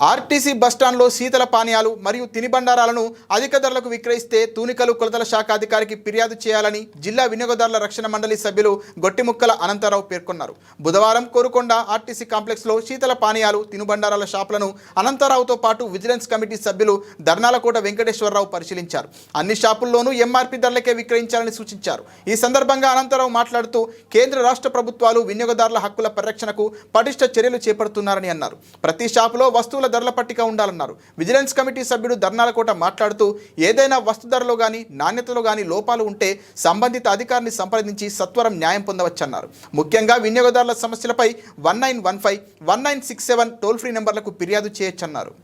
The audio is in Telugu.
ఆర్టీసీ బస్టాండ్లో శీతల పానీయాలు మరియు తినిబండారాలను అధిక ధరలకు విక్రయిస్తే తూనికలు కొలతల శాఖ అధికారికి ఫిర్యాదు చేయాలని జిల్లా వినియోగదారుల రక్షణ మండలి సభ్యులు గొట్టిముక్కల అనంతరావు పేర్కొన్నారు. బుధవారం కోరుకొండ ఆర్టీసీ కాంప్లెక్స్లో శీతల పానీయాలు తినుబండారాల షాపులను అనంతరావుతో పాటు విజిలెన్స్ కమిటీ సభ్యులు ధర్నాలకోట వెంకటేశ్వరరావు పరిశీలించారు. అన్ని షాపుల్లోనూ ఎంఆర్పీ ధరలకే విక్రయించాలని సూచించారు. ఈ సందర్భంగా అనంతరావు మాట్లాడుతూ కేంద్ర రాష్ట్ర ప్రభుత్వాలు వినియోగదారుల హక్కుల పరిరక్షణకు పటిష్ట చర్యలు చేపడుతున్నారని అన్నారు. ప్రతి షాపులో వస్తువుల ధరల పట్టిక ఉండాలన్నారు. విజిలెన్స్ కమిటీ సభ్యుడు ధర్నాలకోట మాట్లాడుతూ ఏదైనా వస్తు ధరలో కానీ నాణ్యతలో కానీ లోపాలు ఉంటే సంబంధిత అధికారిని సంప్రదించి సత్వరం న్యాయం పొందవచ్చన్నారు. ముఖ్యంగా వినియోగదారుల సమస్యలపై one nine one five one nine six seven toll free నెంబర్లకు ఫిర్యాదు చేయొచ్చన్నారు.